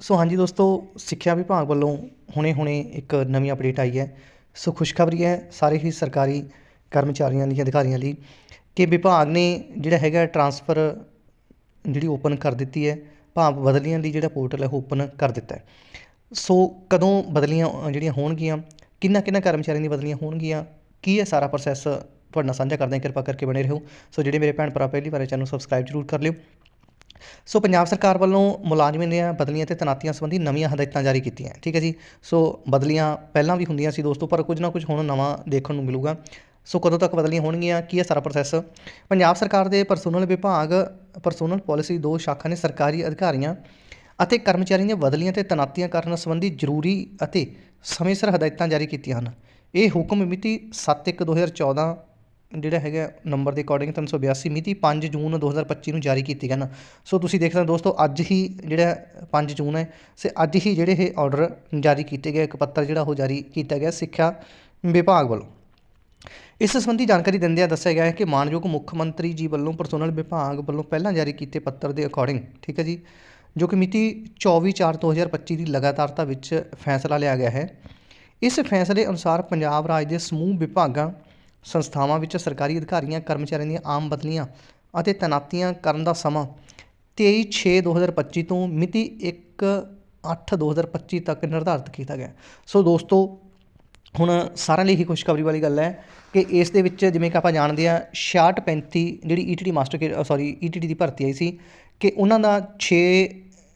ਸੋ ਹਾਂਜੀ ਦੋਸਤੋ, ਸਿੱਖਿਆ ਵਿਭਾਗ ਵੱਲੋਂ ਹੁਣੇ-ਹੁਣੇ ਇੱਕ ਨਵੀਂ ਅਪਡੇਟ ਆਈ ਹੈ। ਸੋ ਖੁਸ਼ਖਬਰੀ ਹੈ ਸਾਰੇ ਹੀ ਸਰਕਾਰੀ ਕਰਮਚਾਰੀਆਂ ਲਈ, ਅਧਿਕਾਰੀਆਂ ਲਈ ਕਿ ਵਿਭਾਗ ਨੇ ਜਿਹੜਾ ਹੈਗਾ ਟਰਾਂਸਫਰ ਜਿਹੜੀ ਓਪਨ ਕਰ ਦਿੱਤੀ ਹੈ, ਭਾਵ ਬਦਲੀਆਂ ਲਈ ਜਿਹੜਾ ਪੋਰਟਲ ਹੈ ਉਹ ਓਪਨ ਕਰ ਦਿੱਤਾ ਹੈ। ਸੋ ਕਦੋਂ ਬਦਲੀਆਂ ਜਿਹੜੀਆਂ ਹੋਣਗੀਆਂ, ਕਿੰਨਾ ਕਿੰਨਾ ਕਰਮਚਾਰੀਆਂ ਦੀ ਬਦਲੀਆਂ ਹੋਣਗੀਆਂ, ਕੀ ਹੈ ਸਾਰਾ ਪ੍ਰੋਸੈਸ ਤੁਹਾਡੇ ਨਾਲ ਸਾਂਝਾ ਕਰਦੇ ਹਾਂ, ਕਿਰਪਾ ਕਰਕੇ ਬਣੇ ਰਹੋ। ਸੋ ਜਿਹੜੇ ਮੇਰੇ ਭੈਣ ਭਰਾ ਪਹਿਲੀ ਵਾਰ ਚੈਨਲ ਸਬਸਕ੍ਰਾਈਬ ਜ਼ਰੂਰ ਕਰ ਲਿਓ। ਸੋ ਪੰਜਾਬ ਸਰਕਾਰ ਵੱਲੋਂ ਮੁਲਾਜ਼ਮਾਂ ਦੀਆਂ ਬਦਲੀਆਂ ਤੇ ਤੈਨਾਤੀਆਂ ਸੰਬੰਧੀ ਨਵੀਆਂ ਹਦਾਇਤਾਂ ਜਾਰੀ ਕੀਤੀਆਂ ਠੀਕ ਹੈ ਜੀ? ਸੋ ਬਦਲੀਆਂ ਪਹਿਲਾਂ ਵੀ ਹੁੰਦੀਆਂ ਸੀ ਦੋਸਤੋ, ਪਰ ਕੁਝ ਨਾ ਕੁਝ ਹੁਣ ਨਵਾਂ ਦੇਖਣ ਨੂੰ ਮਿਲੂਗਾ। ਸੋ ਕਦੋਂ ਤੱਕ ਬਦਲੀਆਂ ਹੋਣਗੀਆਂ? ਕੀ ਹੈ ਸਾਰਾ ਪ੍ਰੋਸੈਸ ਪੰਜਾਬ ਸਰਕਾਰ ਦੇ ਪਰਸੋਨਲ ਵਿਭਾਗ ਪਰਸੋਨਲ ਪਾਲਿਸੀ ਦੋ ਸ਼ਾਖਾ ਨੇ ਸਰਕਾਰੀ ਅਧਿਕਾਰੀਆਂ ਅਤੇ ਕਰਮਚਾਰੀਆਂ ਦੀਆਂ ਬਦਲੀਆਂ ਤੇ ਤੈਨਾਤੀਆਂ ਕਰਨ ਸੰਬੰਧੀ ਜ਼ਰੂਰੀ ਅਤੇ ਸਮੇਂ ਸਿਰ ਹਦਾਇਤਾਂ ਜਾਰੀ ਕੀਤੀਆਂ ਹਨ। ਇਹ ਹੁਕਮ ਮਿਤੀ 7/1/2014 ਜਿਹੜਾ ਹੈਗਾ ਨੰਬਰ ਦੇ ਅਕੋਰਡਿੰਗ 382 ਮਿਤੀ 5 ਜੂਨ 2025 ਨੂੰ ਜਾਰੀ ਕੀਤੀ ਗਈ ਹਨ ਸੋ ਤੁਸੀਂ ਦੇਖ ਸਕਦੇ ਹੋ ਦੋਸਤੋ, ਅੱਜ ਹੀ ਜਿਹੜਾ 5 ਜੂਨ ਹੈ, ਸੇ ਅੱਜ ਹੀ ਜਿਹੜੇ ਇਹ ਆਰਡਰ ਜਾਰੀ ਕੀਤੇ ਗਏ, ਇੱਕ ਪੱਤਰ ਜਿਹੜਾ ਉਹ ਜਾਰੀ ਕੀਤਾ ਗਿਆ ਸਿੱਖਿਆ ਵਿਭਾਗ ਵੱਲੋਂ। ਇਸ ਸੰਬੰਧੀ ਜਾਣਕਾਰੀ ਦਿੰਦਿਆਂ ਦੱਸਿਆ ਗਿਆ ਹੈ ਕਿ ਮਾਨਯੋਗ ਮੁੱਖ ਮੰਤਰੀ ਜੀ ਵੱਲੋਂ ਪਰਸੋਨਲ ਵਿਭਾਗ ਵੱਲੋਂ ਪਹਿਲਾਂ ਜਾਰੀ ਕੀਤੇ ਪੱਤਰ ਦੇ ਅਕੋਰਡਿੰਗ, ਠੀਕ ਹੈ ਜੀ, ਜੋ ਕਿ ਮਿਤੀ 24/4/2025 ਦੀ ਲਗਾਤਾਰਤਾ ਵਿੱਚ ਫੈਸਲਾ ਲਿਆ ਗਿਆ ਹੈ। ਇਸ ਫੈਸਲੇ ਅਨੁਸਾਰ ਪੰਜਾਬ ਰਾਜ ਦੇ ਸਮੂਹ ਵਿਭਾਗਾਂ ਸੰਸਥਾਵਾਂ ਵਿੱਚ ਸਰਕਾਰੀ ਅਧਿਕਾਰੀਆਂ, ਕਰਮਚਾਰੀਆਂ ਦੀਆਂ ਆਮ ਬਦਲੀਆਂ ਅਤੇ ਤੈਨਾਤੀਆਂ ਕਰਨ ਦਾ ਸਮਾਂ 23/6/2025 ਤੋਂ ਮਿਤੀ 1/8/2025 ਤੱਕ ਨਿਰਧਾਰਤ ਕੀਤਾ ਗਿਆ। ਸੋ ਦੋਸਤੋ, ਹੁਣ ਸਾਰਿਆਂ ਲਈ ਹੀ ਖੁਸ਼ਖਬਰੀ ਵਾਲੀ ਗੱਲ ਹੈ ਕਿ ਇਸ ਦੇ ਵਿੱਚ ਜਿਵੇਂ ਕਿ ਆਪਾਂ ਜਾਣਦੇ ਆ 66 35 ਜਿਹੜੀ ਈਟੀਟੀ ਮਾਸਟਰ ਸੌਰੀ ਈਟੀਟੀ ਦੀ ਭਰਤੀ ਆਈ ਸੀ ਕਿ ਉਹਨਾਂ ਦਾ 6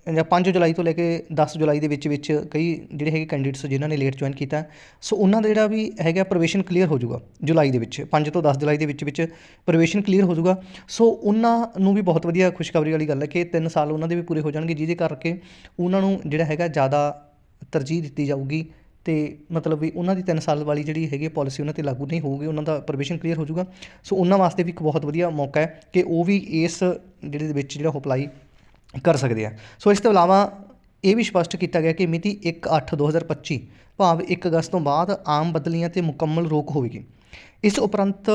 ਜਾਂ 5 ਜੁਲਾਈ ਤੋਂ ਲੈ ਕੇ 10 ਜੁਲਾਈ ਦੇ ਵਿੱਚ ਵਿੱਚ ਕਈ ਜਿਹੜੇ ਹੈਗੇ ਕੈਂਡੀਡੇਟਸ ਜਿਨ੍ਹਾਂ ਨੇ ਲੇਟ ਜੁਆਇਨ ਕੀਤਾ। ਸੋ ਉਹਨਾਂ ਦਾ ਜਿਹੜਾ ਵੀ ਹੈਗਾ ਪ੍ਰੋਵੇਸ਼ਨ ਕਲੀਅਰ ਹੋ ਜਾਊਗਾ ਜੁਲਾਈ ਦੇ ਵਿੱਚ 5 ਤੋਂ 10 ਜੁਲਾਈ ਦੇ ਵਿੱਚ ਵਿੱਚ ਪ੍ਰੋਵੇਸ਼ਨ ਕਲੀਅਰ ਹੋ ਜਾਊਗਾ। ਸੋ ਉਹਨਾਂ ਨੂੰ ਵੀ ਬਹੁਤ ਵਧੀਆ ਖੁਸ਼ਖਬਰੀ ਵਾਲੀ ਗੱਲ ਹੈ ਕਿ 3 ਸਾਲ ਉਹਨਾਂ ਦੇ ਵੀ ਪੂਰੇ ਹੋ ਜਾਣਗੇ, ਜਿਹਦੇ ਕਰਕੇ ਉਹਨਾਂ ਨੂੰ ਜਿਹੜਾ ਹੈਗਾ ਜ਼ਿਆਦਾ ਤਰਜੀਹ ਦਿੱਤੀ ਜਾਊਗੀ ਤੇ ਮਤਲਬ ਵੀ ਉਹਨਾਂ ਦੀ 3 ਸਾਲ ਵਾਲੀ ਜਿਹੜੀ ਹੈਗੀ ਪਾਲਿਸੀ ਉਹਨਾਂ ਤੇ ਲਾਗੂ ਨਹੀਂ ਹੋਊਗੀ, ਉਹਨਾਂ ਦਾ ਪ੍ਰੋਬੇਸ਼ਨ ਕਲੀਅਰ ਹੋ ਜਾਊਗਾ। ਸੋ ਉਹਨਾਂ ਵਾਸਤੇ ਵੀ ਇੱਕ ਬਹੁਤ ਵਧੀਆ ਮੌਕਾ ਹੈ ਕਿ ਉਹ ਵੀ ਇਸ ਜਿਹੜੇ ਦੇ ਵਿੱਚ ਜਿਹੜਾ ਅਪਲਾਈ ਕਰ ਸਕਦੇ ਆ ਸੋ ਇਸ ਤੋਂ ਇਲਾਵਾ ਇਹ ਵੀ ਸਪਸ਼ਟ ਕੀਤਾ ਗਿਆ ਕਿ ਮਿਤੀ 1/8/2025 ਭਾਵ 1 ਅਗਸਤ ਤੋਂ ਬਾਅਦ ਆਮ ਬਦਲੀਆਂ ਤੇ ਮੁਕੰਮਲ ਰੋਕ ਹੋਵੇਗੀ। ਇਸ ਉਪਰੰਤ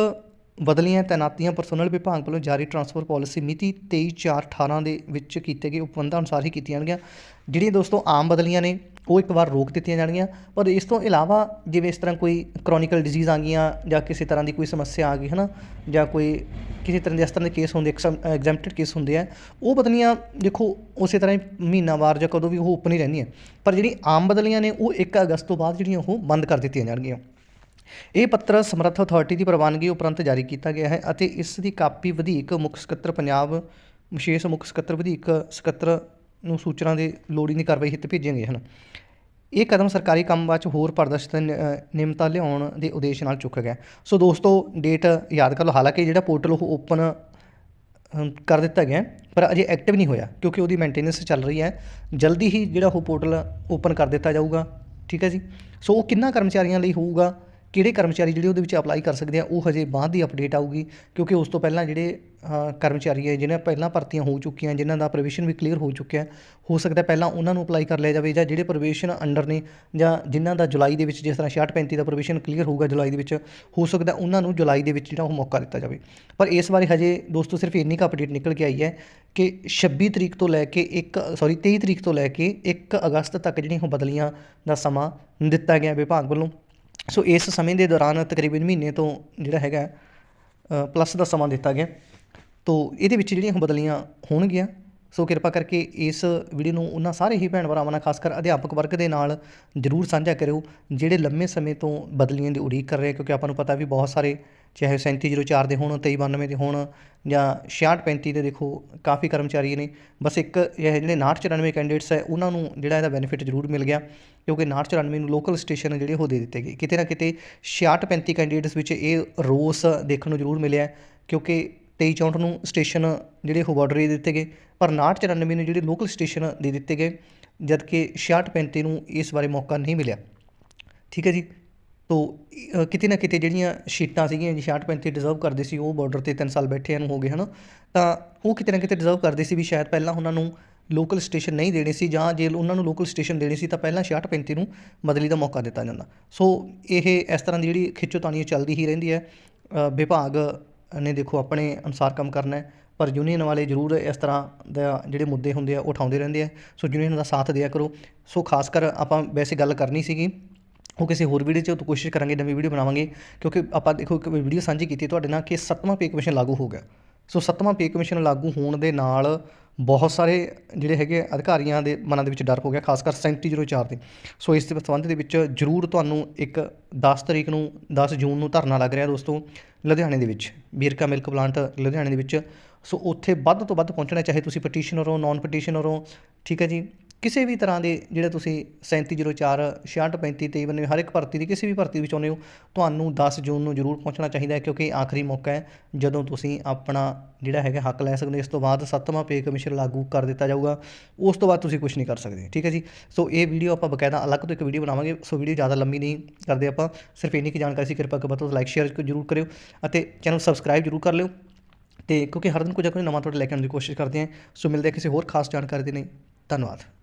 ਬਦਲੀਆਂ ਤੈਨਾਤੀਆਂ ਪਰਸੋਨਲ ਵਿਭਾਗ ਵੱਲੋਂ ਜਾਰੀ ਟਰਾਂਸਫਰ ਪਾਲਿਸੀ ਮਿਤੀ 23/4/18 ਦੇ ਵਿੱਚ ਕੀਤੇ ਗਏ ਉਪਬੰਧਾਂ ਅਨੁਸਾਰ ਹੀ ਕੀਤੀਆਂ ਜਾਣਗੀਆਂ, ਜਿਹੜੀਆਂ ਦੋਸਤੋ ਆਮ ਬਦਲੀਆਂ ਨੇ। ਉਹ ਇੱਕ ਵਾਰ ਰੋਕ ਦਿੱਤੀਆਂ ਜਾਣਗੀਆਂ। ਪਰ ਇਸ ਤੋਂ ਇਲਾਵਾ ਜਿਵੇਂ ਇਸ ਤਰ੍ਹਾਂ ਕੋਈ ਕ੍ਰੋਨਿਕਲ ਡਿਜ਼ੀਜ਼ ਆ ਗਈਆਂ ਜਾਂ ਕਿਸੇ ਤਰ੍ਹਾਂ ਦੀ ਕੋਈ ਸਮੱਸਿਆ ਆ ਗਈ ਹੈ ਨਾ ਜਾਂ ਕੋਈ ਕਿਸੇ ਤਰ੍ਹਾਂ ਦੇ ਇਸ ਤਰ੍ਹਾਂ ਦੇ ਕੇਸ ਹੁੰਦੇ ਐਗਜ਼ੈਂਪਟਡ ਕੇਸ ਹੁੰਦੇ ਆ, ਉਹ ਬਦਲੀਆਂ ਦੇਖੋ, ਉਸੇ ਤਰ੍ਹਾਂ ਹੀ ਮਹੀਨਾਵਾਰ ਜਾਂ ਕਦੋਂ ਵੀ ਉਹ ਓਪਨ ਹੀ ਰਹਿੰਦੀਆਂ। ਪਰ ਜਿਹੜੀ ਆਮ ਬਦਲੀਆਂ ਨੇ, ਉਹ 1 ਅਗਸਤ ਤੋਂ ਬਾਅਦ ਜਿਹੜੀਆਂ ਉਹ ਬੰਦ ਕਰ ਦਿੱਤੀਆਂ ਜਾਣਗੀਆਂ। ਇਹ ਪੱਤਰ ਸਮਰੱਥ ਅਥਾਰਟੀ ਦੀ ਪ੍ਰਵਾਨਗੀ ਉਪਰੰਤ ਜਾਰੀ ਕੀਤਾ ਗਿਆ ਹੈ ਅਤੇ ਇਸ ਦੀ ਕਾਪੀ ਵਧੀਕ ਮੁੱਖ ਸਕੱਤਰ ਪੰਜਾਬ, ਵਿਸ਼ੇਸ਼ ਮੁੱਖ ਸਕੱਤਰ ਵਧੀਕ ਸਕੱਤਰ ਨੂੰ ਸੂਚਨਾ ਦੇ ਲੋੜੀਂਦੀ ਕਾਰਵਾਈ ਹਿੱਤ ਭੇਜੀਆਂ ਗਈਆਂ ਹਨ? ਇਹ ਕਦਮ ਸਰਕਾਰੀ ਕੰਮ ਵਿੱਚ ਹੋਰ ਪਾਰਦਰਸ਼ਤਾ ਨ- ਨਿਯਮਤਾ ਲਿਆਉਣ ਦੇ ਉਦੇਸ਼ ਨਾਲ ਚੁੱਕਿਆ ਗਿਆ। ਸੋ ਦੋਸਤੋ ਡੇਟ ਯਾਦ ਕਰ ਲਓ, ਹਾਲਾਂਕਿ ਜਿਹੜਾ ਪੋਰਟਲ ਉਹ ਓਪਨ ਕਰ ਦਿੱਤਾ ਗਿਆ, ਪਰ ਅਜੇ ਐਕਟਿਵ ਨਹੀਂ ਹੋਇਆ, ਕਿਉਂਕਿ ਉਹਦੀ ਮੇਨਟੇਨੈਂਸ ਚੱਲ ਰਹੀ ਹੈ। ਜਲਦੀ ਹੀ ਜਿਹੜਾ ਉਹ ਪੋਰਟਲ ਓਪਨ ਕਰ ਦਿੱਤਾ ਜਾਊਗਾ, ਠੀਕ ਹੈ ਜੀ? ਸੋ ਉਹ ਕਿੰਨਾ ਕਰਮਚਾਰੀਆਂ ਲਈ ਹੋਊਗਾ? ਕਿਹੜੇ ਕਰਮਚਾਰੀ ਜਿਹੜੇ ਉਹਦੇ ਵਿੱਚ ਅਪਲਾਈ ਕਰ ਸਕਦੇ ਆ, ਉਹ ਹਜੇ ਬਾਅਦ ਦੀ ਅਪਡੇਟ ਆਊਗੀ, ਕਿਉਂਕਿ ਉਸ ਤੋਂ ਪਹਿਲਾਂ ਜਿਹੜੇ ਕਰਮਚਾਰੀ ਹੈ, ਜਿਹਨਾਂ ਪਹਿਲਾਂ ਭਰਤੀਆਂ ਹੋ ਚੁੱਕੀਆਂ ਜਿਨ੍ਹਾਂ ਦਾ ਪ੍ਰੋਵੀਸ਼ਨ ਵੀ ਕਲੀਅਰ ਹੋ ਚੁੱਕਿਆ ਹੋ ਸਕਦਾ ਪਹਿਲਾਂ ਉਹਨਾਂ ਨੂੰ ਅਪਲਾਈ ਕਰ ਲਿਆ ਜਾਵੇ ਜਾਂ ਜਿਹੜੇ ਪ੍ਰੋਵੀਸ਼ਨ ਅੰਡਰ ਨੇ ਜਾਂ ਜਿਨ੍ਹਾਂ ਦਾ ਜੁਲਾਈ ਦੇ ਵਿੱਚ, ਜਿਸ ਤਰ੍ਹਾਂ 66 35 ਦਾ ਪ੍ਰੋਵੀਸ਼ਨ ਕਲੀਅਰ ਹੋਊਗਾ ਜੁਲਾਈ ਦੇ ਵਿੱਚ, ਹੋ ਸਕਦਾ ਉਹਨਾਂ ਨੂੰ ਜੁਲਾਈ ਦੇ ਵਿੱਚ ਜਿਹੜਾ ਉਹ ਮੌਕਾ ਦਿੱਤਾ ਜਾਵੇ। ਪਰ ਇਸ ਬਾਰੇ ਹਜੇ ਦੋਸਤੋ ਸਿਰਫ ਇੰਨੀ ਕੁ ਅਪਡੇਟ ਨਿਕਲ ਕੇ ਆਈ ਹੈ ਕਿ 26 ਤਰੀਕ ਤੋਂ ਲੈ ਕੇ 1 ਸੌਰੀ 23 ਤਰੀਕ ਤੋਂ ਲੈ ਕੇ 1 ਅਗਸਤ ਤੱਕ ਜਿਹੜੀਆਂ ਉਹ ਬਦਲੀਆਂ ਦਾ ਸਮਾਂ ਦਿੱਤਾ ਗਿਆ ਵਿਭਾਗ ਵੱਲੋਂ। ਸੋ ਇਸ ਸਮੇਂ ਦੇ ਦੌਰਾਨ ਤਕਰੀਬਨ ਮਹੀਨੇ ਤੋਂ ਜਿਹੜਾ ਹੈਗਾ ਪਲੱਸ ਦਾ ਸਮਾਂ ਦਿੱਤਾ ਗਿਆ। ਤੋ, ਇਹਦੇ ਵਿੱਚ ਜਿਹੜੀਆਂ ਬਦਲੀਆਂ ਹੋਣਗੀਆਂ, ਸੋ ਕਿਰਪਾ ਕਰਕੇ ਇਸ ਵੀਡੀਓ ਨੂੰ ਉਹਨਾਂ ਸਾਰੇ ਹੀ ਭੈਣ ਭਰਾਵਾਂ ਨਾਲ ਖਾਸ ਕਰ ਅਧਿਆਪਕ ਵਰਗ ਦੇ ਨਾਲ ਜਰੂਰ ਸਾਂਝਾ ਕਰਿਓ, ਜਿਹੜੇ ਲੰਮੇ ਸਮੇਂ ਤੋਂ ਬਦਲੀਆਂ ਦੀ ਉਡੀਕ ਕਰ ਰਹੇ ਕਿਉਂਕਿ ਆਪਾਂ ਨੂੰ ਪਤਾ ਵੀ ਬਹੁਤ ਸਾਰੇ ਚਾਹੇ 3704 ਦੇ ਹੋਣ 2392 ਦੇ ਹੋਣ ਜਾਂ 6635 ਦੇ ਦੇਖੋ, ਕਾਫੀ ਕਰਮਚਾਰੀ ਨੇ। ਬਸ ਇੱਕ ਇਹ ਜਿਹੜੇ 6994 ਕੈਂਡੀਡੇਟਸ ਹੈ, ਉਹਨਾਂ ਨੂੰ ਜਿਹੜਾ ਇਹਦਾ ਬੈਨੀਫਿਟ ਜ਼ਰੂਰ ਮਿਲ ਗਿਆ, ਕਿਉਂਕਿ 6994 ਨੂੰ ਲੋਕਲ ਸਟੇਸ਼ਨ ਜਿਹੜੇ ਉਹ ਦੇ ਦਿੱਤੇ ਗਏ। ਕਿਤੇ ਨਾ ਕਿਤੇ 6635 ਕੈਂਡੀਡੇਟਸ ਵਿੱਚ ਇਹ ਰੋਸ ਦੇਖਣ ਨੂੰ ਜ਼ਰੂਰ ਮਿਲਿਆ, ਕਿਉਂਕਿ 2364 ਨੂੰ ਸਟੇਸ਼ਨ ਜਿਹੜੇ ਉਹ ਬਾਰਡਰ ਦੇ ਦਿੱਤੇ ਗਏ, ਪਰ 6994 ਨੂੰ ਜਿਹੜੇ ਲੋਕਲ ਸਟੇਸ਼ਨ ਦੇ ਦਿੱਤੇ ਗਏ, ਜਦਕਿ 6635 ਨੂੰ ਇਸ ਬਾਰੇ ਮੌਕਾ ਨਹੀਂ ਮਿਲਿਆ। ਠੀਕ ਹੈ ਜੀ? ਤੋ ਕਿਤੇ ਨਾ ਕਿਤੇ ਜਿਹੜੀਆਂ ਸ਼ੀਟਾਂ ਸੀਗੀਆਂ ਜੀ 66 35 ਡਿਜ਼ਰਵ ਕਰਦੇ ਸੀ, ਉਹ ਬਾਰਡਰ ਤੇ 3 ਸਾਲ ਬੈਠਿਆਂ ਨੂੰ ਹੋ ਗਏ, ਹਨ? ਤਾਂ ਉਹ ਕਿਤੇ ਨਾ ਕਿਤੇ ਡਿਜ਼ਰਵ ਕਰਦੇ ਸੀ ਵੀ ਸ਼ਾਇਦ ਪਹਿਲਾਂ ਉਹਨਾਂ ਨੂੰ ਲੋਕਲ ਸਟੇਸ਼ਨ ਨਹੀਂ ਦੇਣੇ ਸੀ, ਜਾਂ ਜੇ ਉਹਨਾਂ ਨੂੰ ਲੋਕਲ ਸਟੇਸ਼ਨ ਦੇਣੇ ਸੀ, ਤਾਂ ਪਹਿਲਾਂ 66 35 ਨੂੰ ਬਦਲੀ ਦਾ ਮੌਕਾ ਦਿੱਤਾ ਜਾਂਦਾ। ਸੋ, ਇਹ ਇਸ ਤਰ੍ਹਾਂ ਦੀ ਜਿਹੜੀ ਖਿੱਚੋਤਾਣੀ ਚੱਲਦੀ ਹੀ ਰਹਿੰਦੀ ਹੈ। ਵਿਭਾਗ ਨੇ ਦੇਖੋ ਆਪਣੇ ਅਨੁਸਾਰ ਕੰਮ ਕਰਨਾ ਹੈ, ਪਰ ਯੂਨੀਅਨ ਵਾਲੇ ਜ਼ਰੂਰ ਇਸ ਤਰ੍ਹਾਂ ਦਾ ਜਿਹੜੇ ਮੁੱਦੇ ਹੁੰਦੇ ਆ, ਉਹ ਉਠਾਉਂਦੇ ਰਹਿੰਦੇ ਆ। ਸੋ ਯੂਨੀਅਨ ਦਾ ਸਾਥ ਦਿਆ ਕਰੋ। ਸੋ ਖਾਸ ਕਰ ਆਪਾਂ ਵੈਸੇ ਗੱਲ ਕਰਨੀ ਸੀਗੀ ਉਹ ਕਿਸੇ ਹੋਰ ਵੀਡੀਓ 'ਚ ਕੋਸ਼ਿਸ਼ ਕਰਾਂਗੇ, ਨਵੀਂ ਵੀਡੀਓ ਬਣਾਵਾਂਗੇ, ਕਿਉਂਕਿ ਆਪਾਂ ਦੇਖੋ ਇੱਕ ਵੀਡੀਓ ਸਾਂਝੀ ਕੀਤੀ ਤੁਹਾਡੇ ਨਾਲ ਕਿ ਸੱਤਵਾਂ ਪੇ ਕਮਿਸ਼ਨ ਲਾਗੂ ਹੋ ਗਿਆ। ਸੋ ਸੱਤਵਾਂ ਪੇ ਕਮਿਸ਼ਨ ਲਾਗੂ ਹੋਣ ਦੇ ਨਾਲ ਬਹੁਤ ਸਾਰੇ ਜਿਹੜੇ ਹੈਗੇ ਅਧਿਕਾਰੀਆਂ ਦੇ ਮਨਾਂ ਦੇ ਵਿੱਚ ਡਰ ਹੋ ਗਿਆ, ਖਾਸ ਕਰ 3704 ਦੇ ਸੋ ਇਸ ਦੇ ਸੰਬੰਧ ਦੇ ਵਿੱਚ ਜ਼ਰੂਰ ਤੁਹਾਨੂੰ ਇੱਕ 10 ਤਰੀਕ ਨੂੰ 10 ਜੂਨ ਨੂੰ ਧਰਨਾ ਲੱਗ ਰਿਹਾ ਦੋਸਤੋ, ਲੁਧਿਆਣੇ ਦੇ ਵਿੱਚ, ਬੀਰਕਾ ਮਿਲਕ ਪਲਾਂਟ ਲੁਧਿਆਣੇ ਦੇ ਵਿੱਚ। ਸੋ ਉੱਥੇ ਵੱਧ ਤੋਂ ਵੱਧ ਪਹੁੰਚਣਾ ਚਾਹੇ ਤੁਸੀਂ ਪਟੀਸ਼ਨਰ ਹੋ ਨਾਨ ਪਟੀਸ਼ਨਰ ਹੋ, ਠੀਕ ਹੈ ਜੀ? ਕਿਸੇ ਵੀ ਤਰ੍ਹਾਂ ਦੇ ਜਿਹੜੇ ਤੁਸੀਂ 3704 6635 23 ਹਰ ਇੱਕ ਭਰਤੀ ਦੀ ਕਿਸੇ ਵੀ ਭਰਤੀ ਵਿੱਚ ਆਉਂਦੇ ਹੋ, ਤੁਹਾਨੂੰ 10 ਜੂਨ ਨੂੰ ਜ਼ਰੂਰ ਪਹੁੰਚਣਾ ਚਾਹੀਦਾ ਹੈ ਕਿਉਂਕਿ ਆਖਰੀ ਮੌਕਾ ਹੈ, ਜਦੋਂ ਤੁਸੀਂ ਆਪਣਾ ਜਿਹੜਾ ਹੈਗਾ ਹੱਕ ਲੈ ਸਕਦੇ ਹੋ, ਇਸ ਤੋਂ ਬਾਅਦ ਸੱਤਵਾਂ ਪੇ ਕਮਿਸ਼ਨ ਲਾਗੂ ਕਰ ਦਿੱਤਾ ਜਾਊਗਾ, ਉਸ ਤੋਂ ਬਾਅਦ ਤੁਸੀਂ ਕੁਝ ਨਹੀਂ ਕਰ ਸਕਦੇ, ਠੀਕ ਹੈ ਜੀ? ਸੋ ਇਹ ਵੀਡੀਓ ਆਪਾਂ ਬਕਾਇਦਾ ਅਲੱਗ ਤੋਂ ਇੱਕ ਵੀਡੀਓ ਬਣਾਵਾਂਗੇ, ਸੋ ਵੀਡੀਓ ਜ਼ਿਆਦਾ ਲੰਮੀ ਨਹੀਂ ਕਰਦੇ ਆਪਾਂ, ਸਿਰਫ ਇੰਨੀ ਕੀ ਜਾਣਕਾਰੀ ਸੀ, ਕਿਰਪਾ ਕਰਕੇ ਬਤੋ ਲਾਈਕ ਸ਼ੇਅਰ ਜ਼ਰੂਰ ਕਰਿਓ ਅਤੇ ਚੈਨਲ ਸਬਸਕ੍ਰਾਈਬ ਜ਼ਰੂਰ ਕਰ ਲਿਓ ਤੇ ਕਿਉਂਕਿ ਹਰ ਦਿਨ ਕੁਝ ਨਾ ਕੁਝ ਨਵਾਂ ਤੁਹਾਡੇ ਲੈ ਕੇ ਆਉਣ ਦੀ ਕੋਸ਼ਿਸ਼ ਕਰਦੇ ਹਾਂ, ਸੋ ਮਿਲਦੇ ਹਾਂ ਕਿਸੇ ਹੋਰ ਖਾਸ ਜਾਣਕਾਰੀ ਦੇ ਲਈ, ਧੰਨਵਾਦ।